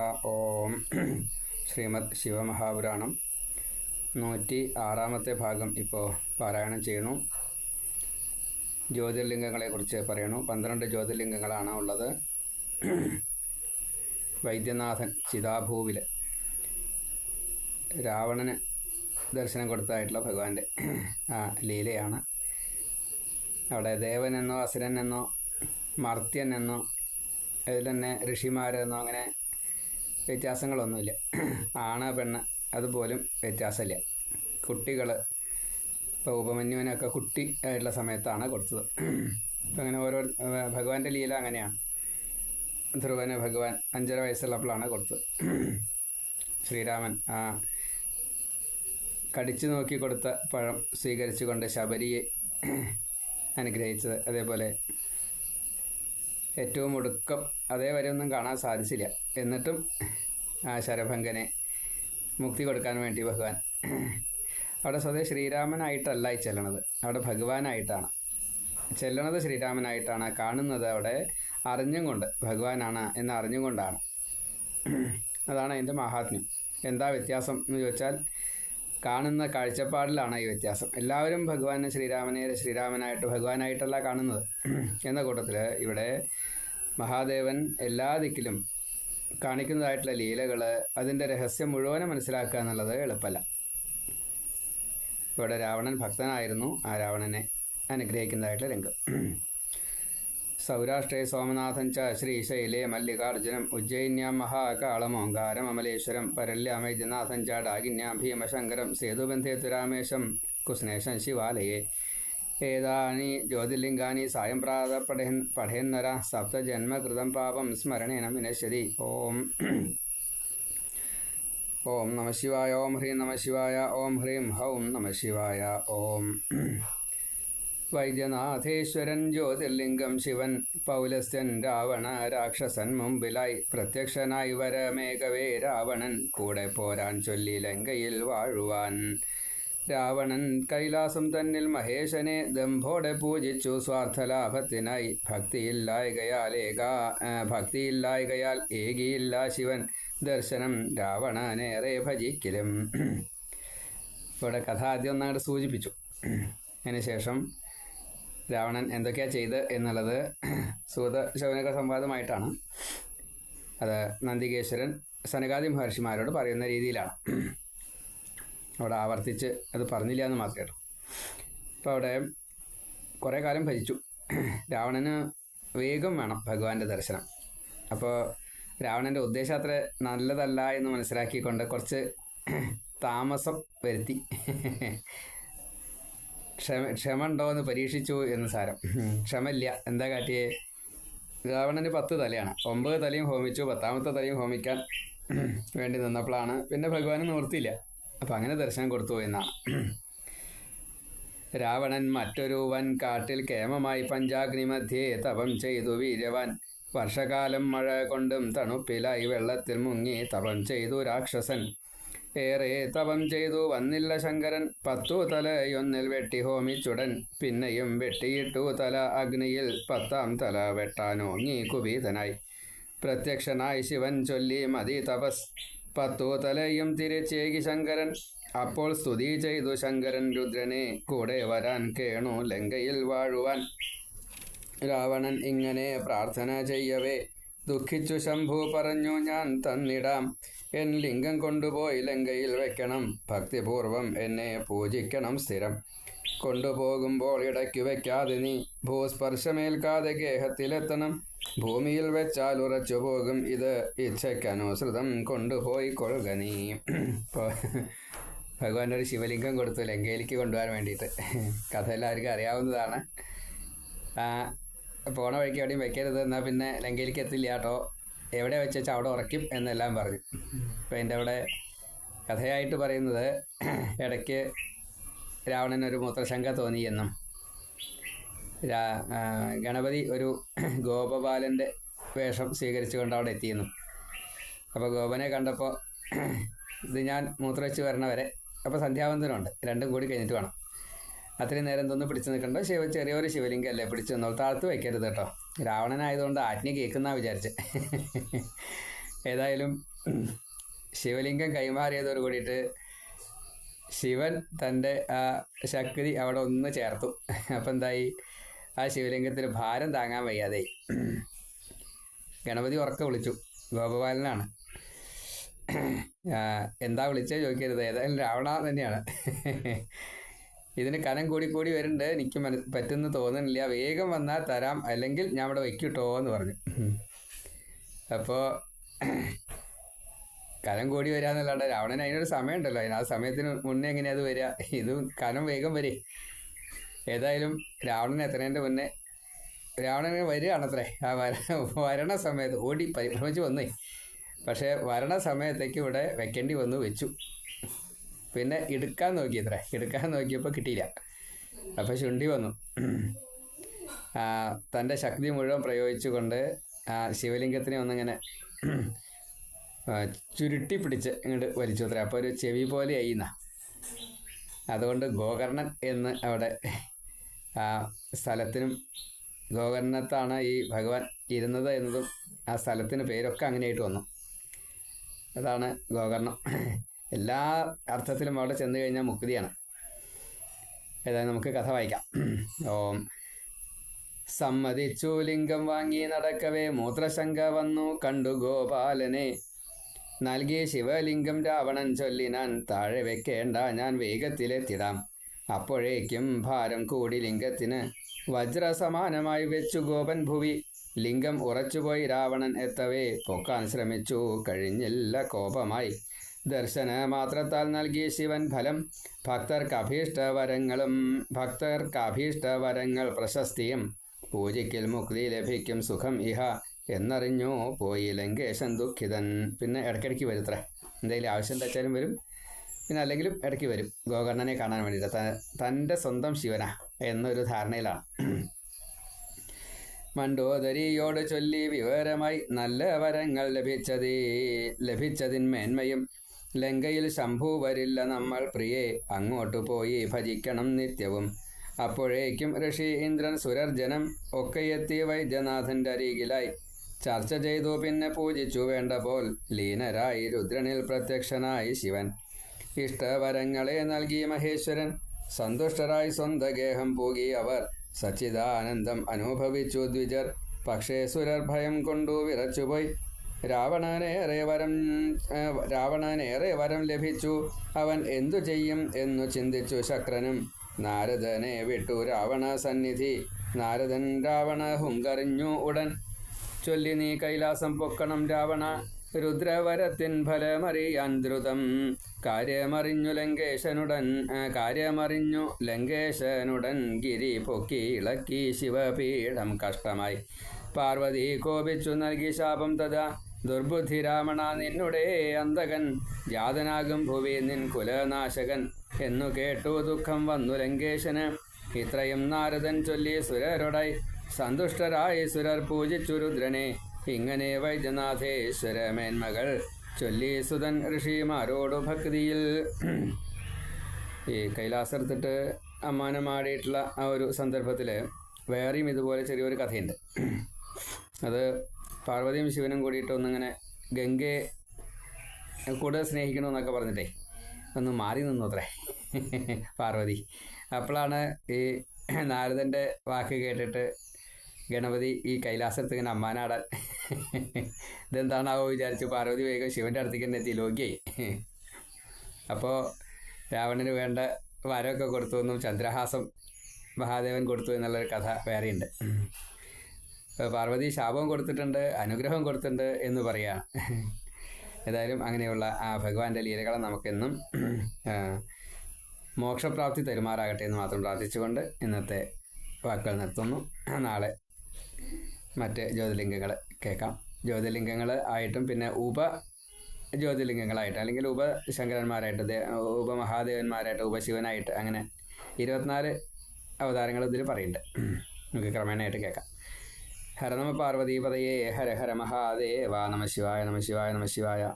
ഓം ശ്രീമദ് ശിവമഹാപുരാണം. നൂറ്റി ആറാമത്തെ ഭാഗം ഇപ്പോൾ പാരായണം ചെയ്യണു ജ്യോതിർലിംഗങ്ങളെക്കുറിച്ച് പറയണു പന്ത്രണ്ട് ജ്യോതിർലിംഗങ്ങളാണ് ഉള്ളത്. വൈദ്യനാഥൻ ചിതാഭൂവിൽ രാവണന് ദർശനം കൊടുത്തതായിട്ടുള്ള ഭഗവാന്റെ ആ ലീലയാണ്. അവിടെ ദേവൻ എന്നോ അസുരൻ എന്നോ മർത്യൻ എന്നോ അതിൽ തന്നെ ഋഷിമാരെന്നോ അങ്ങനെ വ്യത്യാസങ്ങളൊന്നുമില്ല. ആണ് പെണ്ണ് അതുപോലും വ്യത്യാസമില്ല. കുട്ടികൾ ഇപ്പോൾ ഉപമന്യുവിനൊക്കെ കുട്ടി ആയിട്ടുള്ള സമയത്താണ് കൊടുത്തത്. അങ്ങനെ ഓരോ ഭഗവാന്റെ ലീല അങ്ങനെയാണ്. ധ്രുവന് ഭഗവാൻ അഞ്ചര വയസ്സുള്ളപ്പോഴാണ് കൊടുത്തത്. ശ്രീരാമൻ ആ കടിച്ചു നോക്കി കൊടുത്ത പഴം സ്വീകരിച്ചുകൊണ്ട് ശബരിയെ അനുഗ്രഹിച്ചത്. അതേപോലെ ഏറ്റവും ഒടുക്കം അതേവരെ ഒന്നും കാണാൻ സാധിച്ചില്ല. എന്നിട്ടും ആ ശരഭങ്കനെ മുക്തി കൊടുക്കാൻ വേണ്ടി ഭഗവാൻ അവിടെ സ്വതേ ശ്രീരാമനായിട്ടല്ല ഈ ചെല്ലണത്. അവിടെ ഭഗവാനായിട്ടാണ്. ചെല്ലണത് ശ്രീരാമനായിട്ടാണ്. കാണുന്നത് അവിടെ അറിഞ്ഞും കൊണ്ട് ഭഗവാനാണ് എന്ന് അറിഞ്ഞും കൊണ്ടാണ് അതാണ് അതിന്റെ മഹാത്മ്യം. എന്താ വ്യത്യാസം എന്ന് ചോദിച്ചാൽ കാണുന്ന കാഴ്ചപ്പാടിലാണ് ഈ വ്യത്യാസം. എല്ലാവരും ഭഗവാനെ ശ്രീരാമനെ ശ്രീരാമനായിട്ട് ഭഗവാനായിട്ടല്ല കാണുന്നത്. എന്ന കൂട്ടത്തിൽ ഇവിടെ മഹാദേവൻ എല്ലാ ദിക്കിലും കാണിക്കുന്നതായിട്ടുള്ള ലീലകൾ അതിന്റെ രഹസ്യം മുഴുവനും മനസ്സിലാക്കുക എന്നുള്ളത് എളുപ്പമല്ല ഇവിടെ രാവണൻ ഭക്തനായിരുന്നു. ആ രാവണനെ അനുഗ്രഹിക്കുന്നതായിട്ടുള്ള രംഗം. സൗരാഷ്ട്രേ സോമനാഥൻ ച ശ്രീശൈലേ മല്ലികാർജുനം ഉജ്ജയിന്യാം മഹാകാളമോങ്കാരം അമലേശ്വരം പരല്യാമൈദ്യനാഥൻ ച ഡാഗിന്യാം ഭീമശങ്കരം സേതുബന്ധേ തുരാമേശം കുസ്നേശം ശിവാലയേ. ഏതാനി ജ്യോതിർലിംഗാനി സായം പ്രാത പഠയൻ പഠയന്നര സപ്തജന്മകൃതം പാപം സ്മരണേന വിനശ്യതി. ഓം ഓം നമ ശിവായ ഓം ഹ്രീം നമ ശിവായ ഓം ഹ്രീം ഹൗം നമ ശിവായ ഓം വൈദ്യനാഥേശ്വരൻ ജ്യോതിർലിംഗം ശിവൻ പൗലസ്ത്യൻ രാവണ രാക്ഷസൻ മുമ്പിലായി പ്രത്യക്ഷനായി വരമേകവേ രാവണൻ കൂടെ പോരാൻ ചൊല്ലി ലങ്കയിൽ വാഴുവാൻ. രാവണൻ കൈലാസം തന്നിൽ മഹേശനെ ദംഭോടെ പൂജിച്ചു സ്വാർത്ഥലാഭത്തിനായി ഭക്തിയില്ലായകയാൽ ഏകാ ഭക്തിയില്ലായകയാൽ ഏകിയില്ല ശിവൻ. ദർശനം രാവണനേറെ ഭജിക്കലും. ഇവിടെ കഥ ആദ്യം ഒന്നങ്ങോട്ട് സൂചിപ്പിച്ചു. അതിനുശേഷം രാവണൻ എന്തൊക്കെയാണ് ചെയ്ത് എന്നുള്ളത് സൂത ശൗനക സംവാദമായിട്ടാണ്. അത് നന്ദികേശ്വരൻ സനകാദി മഹർഷിമാരോട് പറയുന്ന രീതിയിലാണ്. അവിടെ ആവർത്തിച്ച് അത് പറഞ്ഞില്ല എന്ന് മാത്രമേ ഉള്ളൂ. അപ്പോൾ അവിടെ കുറേ കാലം ഭജിച്ചു. രാവണന് വേഗം വേണം ഭഗവാന്റെ ദർശനം. അപ്പോൾ രാവണന്റെ ഉദ്ദേശം അത്ര നല്ലതല്ല എന്ന് മനസ്സിലാക്കിക്കൊണ്ട് കുറച്ച് താമസം വരുത്തി. ക്ഷമ ക്ഷമ ഉണ്ടോ എന്ന് പരീക്ഷിച്ചു എന്ന് സാരം. ക്ഷമയില്ല. എന്താ കാട്ടിയേ? രാവണന് പത്ത് തലയാണ്. ഒമ്പത് തലയും ഹോമിച്ചു. പത്താമത്തെ തലയും ഹോമിക്കാൻ വേണ്ടി നിന്നപ്പോഴാണ്. പിന്നെ ഭഗവാന് നിവർത്തിയില്ല അപ്പം അങ്ങനെ ദർശനം കൊടുത്തു എന്നാണ്. രാവണൻ മറ്റൊരു വൻ കാട്ടിൽ കേമമായി പഞ്ചാഗ്നി മധ്യേ തപം ചെയ്തു വീര്യവാൻ. വർഷകാലം മഴ കൊണ്ടും തണുപ്പിലായി വെള്ളത്തിൽ മുങ്ങി തപം ചെയ്തു രാക്ഷസൻ. ഏറെ തപം ചെയ്തു. വന്നില്ല ശങ്കരൻ. പത്തു തലയൊന്നിൽ വെട്ടി ഹോമിച്ചുടൻ. പിന്നെയും വെട്ടിയിട്ടു തല അഗ്നിയിൽ പത്താം തല വെട്ടാനോങ്ങി കുപീതനായി പ്രത്യക്ഷനായി ശിവൻ ചൊല്ലി മതി തപസ്. പത്തു തലയും തിരിച്ചേകി ശങ്കരൻ. അപ്പോൾ സ്തുതി ചെയ്തു ശങ്കരൻ രുദ്രനെ. കൂടെ വരാൻ കേണു ലങ്കയിൽ വാഴുവാൻ. രാവണൻ ഇങ്ങനെ പ്രാർത്ഥന ചെയ്യവേ. ദുഃഖിച്ചു ശംഭു പറഞ്ഞു ഞാൻ തന്നിടാം. എൻ ലിംഗം കൊണ്ടുപോയി ലങ്കയിൽ വെക്കണം. ഭക്തിപൂർവം എന്നെ പൂജിക്കണം സ്ഥിരം. കൊണ്ടുപോകുമ്പോൾ ഇടയ്ക്ക് വെക്കാതെ നീ ഭൂസ്പർശമേൽക്കാതെ ഗേഹത്തിലെത്തണം. ഭൂമിയിൽ വെച്ചാൽ ഉറച്ചു പോകും. ഇത് ഇച്ഛയ്ക്കനുസൃതം കൊണ്ടുപോയി കൊള്ളുക നീ. ഭഗവാന്റെ ഒരു ശിവലിംഗം കൊടുത്തു ലങ്കയിലേക്ക് കൊണ്ടുപോകാൻ വേണ്ടിയിട്ട്. കഥ എല്ലാവർക്കും അറിയാവുന്നതാണ്. പോണ വഴിക്ക് എവിടെയും വെക്കരുത്. എന്നാൽ പിന്നെ ലങ്കയിലേക്ക് എത്തില്ല കേട്ടോ എവിടെ വെച്ചാൽ അവിടെ ഉറക്കും എന്നെല്ലാം പറഞ്ഞു. അപ്പോൾ എന്റെ അവിടെ കഥയായിട്ട് പറയുന്നത് ഇടയ്ക്ക് രാവണൻ ഒരു മൂത്രശങ്ക തോന്നി തോന്നിയെന്നും ഗണപതി ഒരു ഗോപബാലന്റെ വേഷം സ്വീകരിച്ചുകൊണ്ട് അവിടെ എത്തിയെന്നും. അപ്പോൾ ഗോപനെ കണ്ടപ്പോൾ ഇത് ഞാൻ മൂത്രവെച്ച് വരണവരെ. അപ്പോൾ സന്ധ്യാവന്തനുണ്ട് രണ്ടും കൂടി കഴിഞ്ഞിട്ട് വേണം. അത്രയും നേരം എന്തൊന്നും പിടിച്ചു നിൽക്കണ്ട. ശിവ ചെറിയൊരു ശിവലിംഗം അല്ലേ? പിടിച്ചു നിന്നോളൂ. താഴ്ത്ത് വയ്ക്കരുത് കേട്ടോ. രാവണനായതുകൊണ്ട് ആജ്ഞ കേൾക്കുന്ന വിചാരിച്ച്. ഏതായാലും ശിവലിംഗം കൈമാറിയതോട് കൂടിയിട്ട് ശിവൻ തന്റെ ആ ശക്തി അവിടെ ഒന്ന് ചേർത്തു. അപ്പം എന്തായി? ആ ശിവലിംഗത്തിന് ഭാരം താങ്ങാൻ വയ്യാതെ. ഗണപതി ഉറക്കെ വിളിച്ചു. ഗോപപാലനാണ് എന്താ വിളിച്ചേ ചോദിക്കരുത്. ഏതായാലും രാവണ തന്നെയാണ്. ഇതിന് കനം കൂടി കൂടി വരുന്നുണ്ട്. എനിക്ക് മന തോന്നുന്നില്ല. വേഗം വന്നാൽ തരാം. അല്ലെങ്കിൽ ഞാൻ ഇവിടെ വെക്കിട്ടോ എന്ന് പറഞ്ഞു. അപ്പോൾ കനം കൂടി വരാന്നല്ലാണ്ട് രാവണൻ അതിനൊരു സമയമുണ്ടല്ലോ. അതിന് ആ സമയത്തിന് മുന്നേ എങ്ങനെയാ അത് വരിക ഇത് കനം വേഗം വരെ. ഏതായാലും രാവണൻ എത്രേന്റെ മുന്നേ രാവണന് വരികയാണത്രേ. ആ വര വരണ സമയത്ത് ഓടി പരിഭ്രമിച്ച് വന്നേ. പക്ഷേ വരണ സമയത്തേക്ക് ഇവിടെ വെക്കേണ്ടി വന്നു വെച്ചു. പിന്നെ എടുക്കാൻ നോക്കിയത്രേ. എടുക്കാൻ നോക്കിയപ്പോൾ കിട്ടിയില്ല. അപ്പോൾ ശുണ്ടി വന്നു. തന്റെ ശക്തി മുഴുവൻ പ്രയോഗിച്ചുകൊണ്ട് ശിവലിംഗത്തിനെ ഒന്നിങ്ങനെ ചുരുട്ടി പിടിച്ച് ഇങ്ങോട്ട് വലിച്ചു അത്ര അപ്പോൾ ഒരു ചെവി പോലെ അയ്യുന്ന അതുകൊണ്ട് ഗോകർണൻ എന്ന് അവിടെ സ്ഥലത്തിനും ഗോകർണത്താണ് ഈ ഭഗവാൻ ഇരുന്നത് എന്നതും ആ സ്ഥലത്തിന് പേരൊക്കെ അങ്ങനെയായിട്ട് വന്നു. അതാണ് ഗോകർണം. എല്ലാ അർത്ഥത്തിലും അവിടെ ചെന്ന് കഴിഞ്ഞാൽ മുക്തിയാണ്. ഏതായാലും നമുക്ക് കഥ വായിക്കാം. ഓം. സമ്മതിച്ചു ലിംഗം വാങ്ങി നടക്കവേ മൂത്രശങ്ക വന്നു കണ്ടു ഗോപാലനെ. നൽകിയ ശിവലിംഗം രാവണൻ ചൊല്ലിനാൻ താഴെ വെക്കേണ്ട ഞാൻ വേഗത്തിലെത്തിടാം. അപ്പോഴേക്കും ഭാരം കൂടി ലിംഗത്തിന്. വജ്രസമാനമായി വെച്ചു ഗോപൻ ഭുവി. ലിംഗം ഉറച്ചുപോയി രാവണൻ എത്തവേ പൊക്കാൻ ശ്രമിച്ചു കഴിഞ്ഞില്ല കോപമായി. ദർശന മാത്രത്താൽ നൽകിയ ശിവൻ ഫലം ഭക്തർക്ക് അഭീഷ്ടവരങ്ങളും ഭക്തർക്ക് അഭീഷ്ടവരങ്ങൾ പ്രശസ്തിയും. പൂജയ്ക്കൽ മുക്തി ലഭിക്കും സുഖം ഇഹ എന്നറിഞ്ഞു പോയി ലങ്കേശൻ ദുഃഖിതൻ. പിന്നെ ഇടയ്ക്കിടയ്ക്ക് വരുത്ര. എന്തെങ്കിലും ആവശ്യം വെച്ചാലും വരും. പിന്നെ അല്ലെങ്കിലും ഇടയ്ക്ക് വരും. ഗോകർണനെ കാണാൻ വേണ്ടിയിട്ട്. തന്റെ സ്വന്തം ശിവന എന്നൊരു ധാരണയിലാണ്. മണ്ടോദരിയോട് ചൊല്ലി വിവരമായി നല്ല വരങ്ങൾ ലഭിച്ചതേ ലഭിച്ചതിന് മേന്മയും ലങ്കയിൽ ശംഭു വരില്ല നമ്മൾ പ്രിയെ. അങ്ങോട്ടു പോയി ഭജിക്കണം നിത്യവും. അപ്പോഴേക്കും ഋഷി ഇന്ദ്രൻ സുരർജനം ഒക്കെയെത്തി വൈദ്യനാഥന്റെ അരികിലായി. ചർച്ച ചെയ്തു പിന്നെ പൂജിച്ചു വേണ്ട പോൽ ലീനരായി രുദ്രനിൽ പ്രത്യക്ഷനായി ശിവൻ. ഇഷ്ടവരങ്ങളെ നൽകി മഹേശ്വരൻ. സന്തുഷ്ടരായി സ്വന്ത ഗേഹം പൂകി അവർ. സച്ചിദാനന്ദം അനുഭവിച്ചു ദ്വിജർ. പക്ഷേ സുരർ ഭയം കൊണ്ടു വിറച്ചുപോയി. രാവണനേറെ വരം രാവണനേറെ വരം ലഭിച്ചു. അവൻ എന്തു ചെയ്യും എന്നു ചിന്തിച്ചു ശക്രനും. നാരദനെ വിട്ടു രാവണ സന്നിധി. നാരദൻ രാവണ ഹുങ്കറിഞ്ഞു ഉടൻ. ചൊല്ലി നീ കൈലാസം പൊക്കണം രാവണ. രുദ്രവരത്തിൻ ഫലമറിയാൻ ദ്രുതം. കാര്യമറിഞ്ഞു ലങ്കേശനുടൻ കാര്യമറിഞ്ഞു ലങ്കേശനുടൻ ഗിരി പൊക്കി ഇളക്കി ശിവപീഠം കഷ്ടമായി. പാർവതി കോപിച്ചു നൽകി ശാപം തഥാ. ദുർബുദ്ധി രാമണ നിന്നുടെ അന്തകൻ ജാതനാകും ഭുവി നിൻ കുലനാശകൻ. എന്നു കേട്ടു ദുഃഖം വന്നു ലങ്കേശന്. ഇത്രയും നാരദൻ ചൊല്ലി സുരരുടായി സന്തുഷ്ടരായി സുരർ പൂജിച്ചു രുദ്രനെ. ഇങ്ങനെ വൈദ്യനാഥേശ്വര മേന്മകൾ ചൊല്ലി സുതൻ ഋഷിമാരോടു ഭക്തിയിൽ. ഈ കൈലാസെടുത്തിട്ട് അമ്മാനമാടിയിട്ടുള്ള ആ ഒരു സന്ദർഭത്തിൽ വേറെയും ഇതുപോലെ ചെറിയൊരു കഥയുണ്ട്. അത് പാർവതിയും ശിവനും കൂടിയിട്ട് ഒന്നിങ്ങനെ ഗംഗയെ കൂടുതൽ സ്നേഹിക്കണമെന്നൊക്കെ പറഞ്ഞിട്ടേ ഒന്ന് മാറി നിന്നു അത്രേ. പാർവതി. അപ്പോഴാണ് ഈ നാരദന്റെ വാക്ക് കേട്ടിട്ട് ഗണപതി ഈ കൈലാസത്ത് ഇങ്ങനെ അമ്മാനാടാൻ ഇതെന്താണാവോ വിചാരിച്ചു പാർവതി വേഗം ശിവന്റെ അടുത്തേക്ക് തന്നെ എത്തി ലോകിയായി. അപ്പോൾ രാവണന് വേണ്ട വരമൊക്കെ കൊടുത്തു എന്നും ചന്ദ്രഹാസം മഹാദേവൻ കൊടുത്തു എന്നുള്ളൊരു കഥ വേറെയുണ്ട്. പാർവതി ശാപം കൊടുത്തിട്ടുണ്ട് അനുഗ്രഹം കൊടുത്തിട്ടുണ്ട് എന്ന് പറയാം. ഏതായാലും അങ്ങനെയുള്ള ആ ഭഗവാന്റെ ലീലകളെ നമുക്കെന്നും മോക്ഷപ്രാപ്തി തരുമാറാകട്ടെ എന്ന് മാത്രം പ്രാർത്ഥിച്ചുകൊണ്ട് ഇന്നത്തെ വാക്കുകൾ നിർത്തുന്നു. നാളെ മറ്റ് ജ്യോതിർലിംഗങ്ങൾ കേൾക്കാം. ജ്യോതിർലിംഗങ്ങൾ ആയിട്ടും പിന്നെ ഉപ ജ്യോതിർലിംഗങ്ങളായിട്ട് അല്ലെങ്കിൽ ഉപശങ്കരന്മാരായിട്ട് ഉപമഹാദേവന്മാരായിട്ട് ഉപശിവനായിട്ട് അങ്ങനെ ഇരുപത്തിനാല് അവതാരങ്ങൾ ഇതിൽ പറയുന്നുണ്ട്. നമുക്ക് ക്രമേണയായിട്ട് കേൾക്കാം. ഹര നമ പാർവതീപതയേ ഹര ഹര മഹാദേവ നമ ശിവായ നമ ശിവായ നമ ശിവായ.